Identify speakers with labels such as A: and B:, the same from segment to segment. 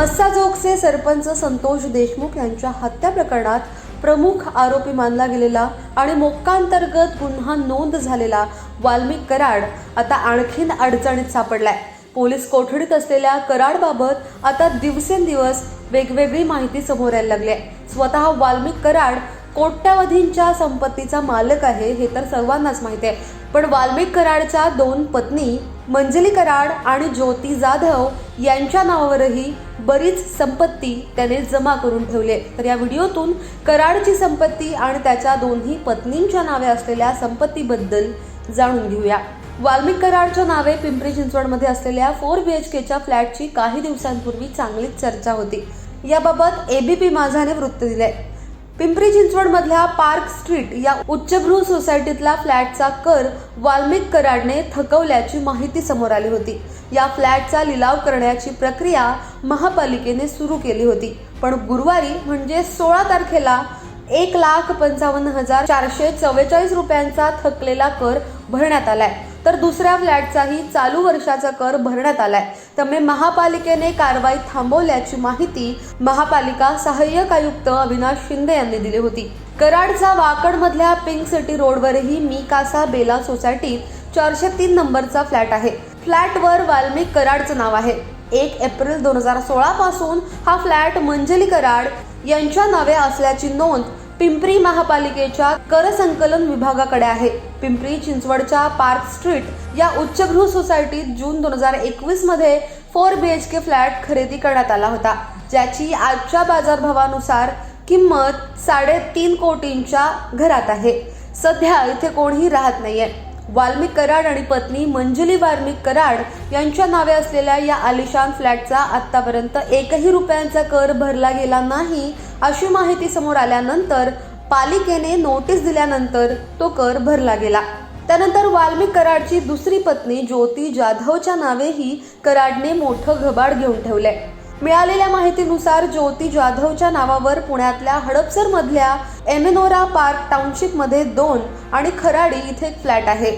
A: मस्साजोगचे सरपंच संतोष देशमुख यांच्या हत्या प्रकरणात प्रमुख आरोपी मानला गेलेला आणि मोक्कांतर्गत गुन्हा नोंद झालेला वाल्मिक कराड आता आणखीन अडचणीत सापडलाय. पोलीस कोठडीत असलेल्या कराडबाबत आता दिवसेंदिवस वेगवेगळी माहिती समोर यायला लागली आहे. स्वतः वाल्मिक कराड कोट्यावधींच्या संपत्तीचा मालक आहे हे तर सर्वांनाच माहिती आहे. पण वाल्मिक कराडच्या दोन पत्नी मंजली कराड आणि ज्योती जाधव यांच्या नावावरही बरीच संपत्ती त्याने जमा करून ठेवली तर या व्हिडिओतून कराडची संपत्ती आणि त्याच्या दोन्ही पत्नींच्या नावे असलेल्या संपत्तीबद्दल जाणून घेऊया. वाल्मिक कराडच्या नावे पिंपरी चिंचवडमध्ये असलेल्या फोर बी एच केच्या फ्लॅटची काही दिवसांपूर्वी चांगलीच चर्चा होती. याबाबत एबीपी माझाने वृत्त दिले पिंपरी चिंचवडमधल्या पार्क स्ट्रीट या उच्चभ्रू सोसायटीतला फ्लॅटचा कर वाल्मिक कराडने थकवल्याची माहिती समोर आली होती. या फ्लॅटचा लिलाव करण्याची प्रक्रिया महापालिकेने सुरू केली होती. पण गुरुवारी म्हणजे सोळा तारखेला एक लाख पंचावन्न हजार चारशे चव्वेचाळीस रुपयांचा थकलेला कर भरण्यात आलाय. तर दुसऱ्या फ्लॅटचाही चालू वर्षाचा कर भरण्यात आलाय. त्यामुळे महापालिकेने कारवाई थांबवल्याची माहिती महापालिका सहाय्यक आयुक्त अविनाश शिंदे यांनी दिली होती. कराडचा वाकडमधल्या पिंक सिटी रोडवरही मी कासा बेला सोसायटीत चारशे तीन नंबरचा फ्लॅट आहे. फ्लॅटवर वाल्मिक कराडचं नाव आहे. एक एप्रिल दोन हजार सोळा पासून हा फ्लॅट मंजली कराड यांच्या नावे असल्याची नोंद पिंपरी महापालिकेच्या कर संकलन विभागाकडे आहे. पिंपरी चिंचवडच्या पार्क स्ट्रीट या उच्चगृह सोसायटीत जून दोन हजार एकवीसमध्ये four B H K flat खरेदी करण्यात आला होता. ज्याची आजच्या बाजारभावानुसार किंमत साडेतीन कोटींच्या घरात आहे. सध्या इथे कोणीही राहत नाहीये. वाल्मिक कराड आणि पत्नी मंजुली वाल्मिक कराड यांच्या नावे असलेल्या या आलिशान फ्लॅटचा आतापर्यंत एकही रुपयांचा कर भरला गेला नाही अशी माहिती समोर आल्यानंतर पालिकेने नोटीस दिल्यानंतर तो कर भरला गेला. त्यानंतर वाल्मिक कराडची दुसरी पत्नी ज्योती जाधवच्या नावेही कराडने मोठं घबाड घेऊन ठेवलंय. मिळालेल्या माहितीनुसार ज्योती जाधवच्या नावावर पुण्यातल्या हडपसर मधल्या एमेनोरा पार्क टाउनशिपमध्ये दोन आणि खराडी इथे एक फ्लॅट आहे.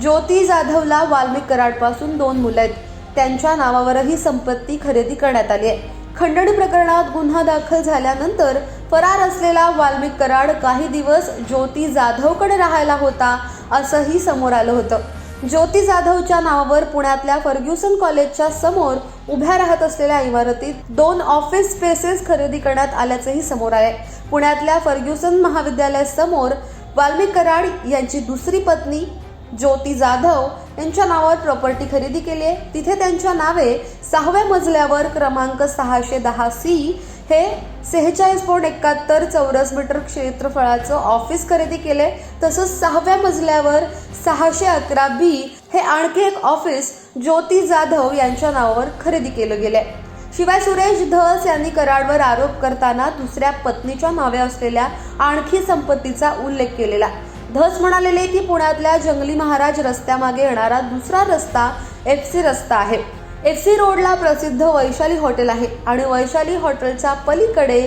A: ज्योती जाधवला वाल्मिक कराडपासून दोन मुलं आहेत. त्यांच्या नावावरही संपत्ती खरेदी करण्यात आली आहे. खंडणी प्रकरणात गुन्हा दाखल झाल्यानंतर फरार असलेला वाल्मिक कराड काही दिवस ज्योती जाधवकडे राहायला होता असंही समोर आलं होतं. ज्योती जाधवच्या नावावर पुण्यातल्या फर्ग्युसन कॉलेजच्या समोर उभ्या राहत असलेल्या इमारतीत दोन ऑफिस स्पेसेस खरेदी करण्यात आल्याचंही समोर आहे पुण्यातल्या फर्ग्युसन महाविद्यालयासमोर वाल्मिक कराड यांची दुसरी पत्नी ज्योती जाधव यांच्या नावावर प्रॉपर्टी खरेदी केली आहे. तिथे त्यांच्या नावे सहाव्या मजल्यावर क्रमांक सहाशे दहा सी हे सेहेचाळीस पॉईंट एकाहत्तर चौरस मीटर क्षेत्रफळाचं ऑफिस खरेदी केले तसंच सहाव्या मजल्यावर सहाशे अकरा बी हे आणखी एक ऑफिस ज्योती जाधव यांच्या नावावर खरेदी केलं गेलंय. शिवाय सुरेश धस यांनी कराडवर आरोप करताना दुसऱ्या पत्नीच्या नावे असलेल्या आणखी संपत्तीचा उल्लेख केलेला. धस म्हणालेले की पुण्यातल्या जंगली महाराज रस्त्यामागे येणारा दुसरा रस्ता एफ सी रस्ता आहे. एफ सी रोडला प्रसिद्ध वैशाली हॉटेल आहे आणि वैशाली हॉटेलच्या पलीकडे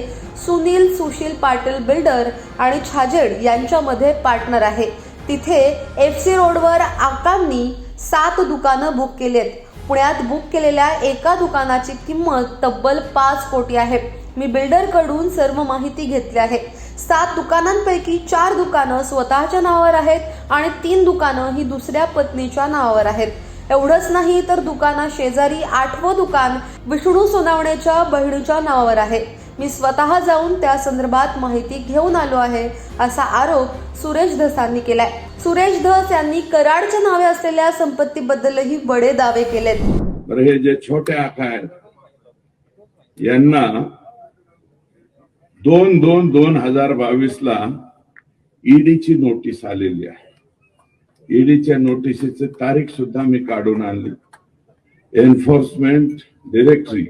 A: सुनील सुशील पाटील बिल्डर आणि छाजेड यांच्यामध्ये पार्टनर आहे. तिथे एफ सी रोडवर आकांनी सात दुकानं बुक केली आहेत. पुण्यात बुक केलेल्या एका दुकानाची किंमत तब्बल पाच कोटी आहे. मी बिल्डरकडून सर्व माहिती घेतली आहे. सात दुकानांपैकी चार दुकानं स्वतःच्या नावावर आहेत आणि तीन दुकानं ही दुसऱ्या पत्नीच्या नावावर आहेत. एवढंच नाही तर दुकाना शेजारी आठवं दुकान विष्णू सोनावण्याच्या बहिणीच्या नावावर आहे. मी स्वतः जाऊन त्या संदर्भात माहिती घेऊन आलो आहे असा आरोप सुरेश धसांनी केलाय. सुरेश धस यांनी कराडच्या नावे असलेल्या संपत्तीबद्दलही बडे दावे केलेत.
B: बरं हे जे छोटे आका आहेत यांना दोन दोन दोन हजार बावीस ला ईडीची नोटीस आलेली आहे. ईडीच्या नोटिसीची तारीख सुद्धा मी काढून आणली. एन्फोर्समेंट डिरेक्टरी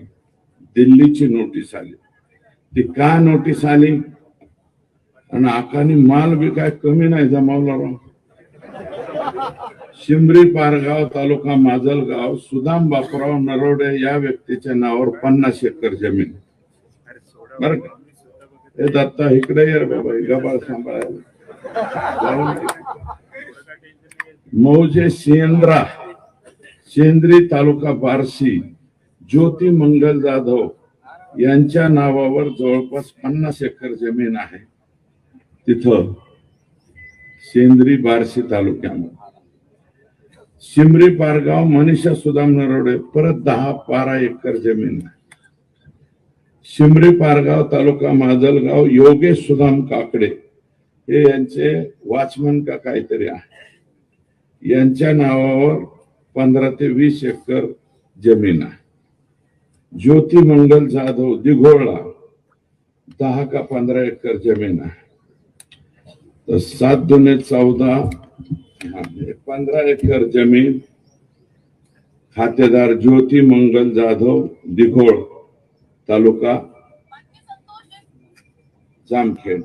B: दिल्लीची नोटीस आली. ती का नोटीस आली? आणि आकाने माल बी काय कमी नाही जमावला राव शिमरी पारगाव तालुका माजलगाव सुदाम बापराव नरोडे या व्यक्तीच्या नावावर पन्नास एकर जमीन. बर हे दत्ता इकडे ये बाबा गबाळ सांभाळायला. मौजे शेंद्रा शेंद्री तालुका बार्शी ज्योती मंगल जाधव यांच्या नावावर जवळपास पन्नास एकर जमीन आहे. तिथं सेंद्री बार्शी तालुक्यामध्ये. शिमरी पारगाव मनीषा सुदाम नरवडे परत दहा बारा एकर जमीन आहे. शिमरी पारगाव तालुका माजलगाव योगेश सुदाम काकडे हे यांचे वाचमन का काहीतरी आहे. यांच्या नावावर पंधरा ते वीस एकर जमीन आहे. ज्योती मंगल जाधव दिघोळला दहा का पंधरा एकर जमीन आहे. तर सात दुने चौदा म्हणजे पंधरा एकर जमीन खातेदार ज्योती मंगल जाधव दिघोळ तालुका जामखेड.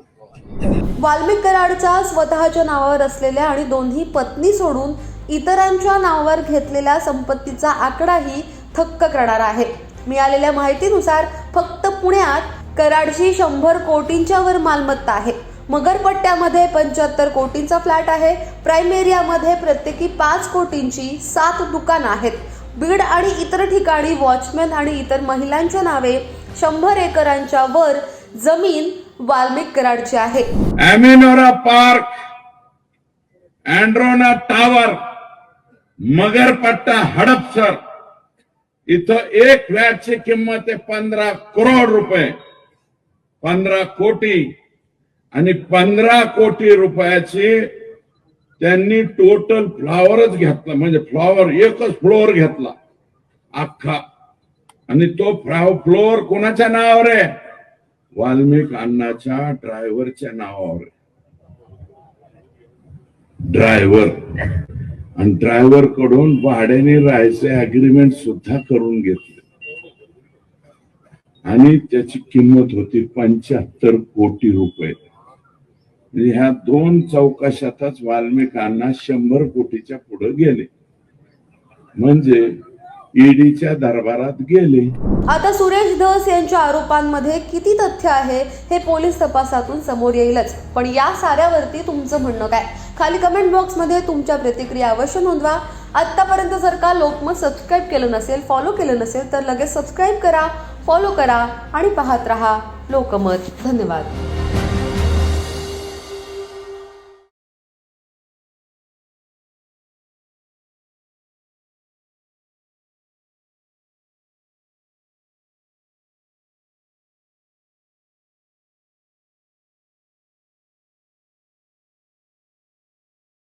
A: वाल्मिक कराडचा स्वतःच्या नावावर असलेल्या आणि दोन्ही पत्नी सोडून इतरांच्या नावावर घेतलेल्या संपत्तीचा आकडाही थक्क करणार आहे. मिळालेल्या माहितीनुसार फक्त पुण्यात कराडची शंभर कोटींच्या वर मालमत्ता आहे. मगरपट्ट्यामध्ये पंच्याहत्तर कोटींचा फ्लॅट आहे. प्राईम एरियामध्ये प्रत्येकी पाच कोटींची सात दुकानं आहेत. बीड आणि इतर ठिकाणी वॉचमॅन आणि इतर महिलांच्या नावे शंभर एकरांच्या वर जमीन वाल्मिक कराडचे आहे.
B: Amanora park Adreno tower Magarpatta Hadapsar इथं एक फ्लॅटची किंमत आहे पंधरा करोड रुपये. पंधरा कोटी आणि पंधरा कोटी रुपयाची त्यांनी टोटल फ्लॉवरच घेतला. म्हणजे फ्लॉवर एकच फ्लोअर घेतला. अख्खा. आणि तो फ्लोअर कोणाच्या नावावर आहे? वाल्मिक अण्णाच्या ड्रायव्हरच्या नावावर. ड्रायव्हर. आणि ड्रायव्हरकडून भाड्याने राहायचे अग्रीमेंट सुद्धा करून घेतले. आणि त्याची किंमत होती पंच्याहत्तर कोटी रुपये. म्हणजे ह्या दोन चौकशातच वाल्मिकांना शंभर कोटीच्या पुढे गेले. म्हणजे ईडीच्या दरबारात गेले.
A: आता सुरेश धस यांच्या आरोपांमध्ये किती तथ्य आहे हे पोलीस तपासातून समोर येईलच. पण या साऱ्यावरती तुमचं म्हणणं काय? खाली कमेंट बॉक्समध्ये तुमच्या प्रतिक्रिया अवश्य नोंदवा. आत्तापर्यंत जर का लोकमत सबस्क्राईब केलं नसेल फॉलो केलं नसेल तर लगेच सबस्क्राईब करा फॉलो करा आणि पाहत रहा लोकमत. धन्यवाद.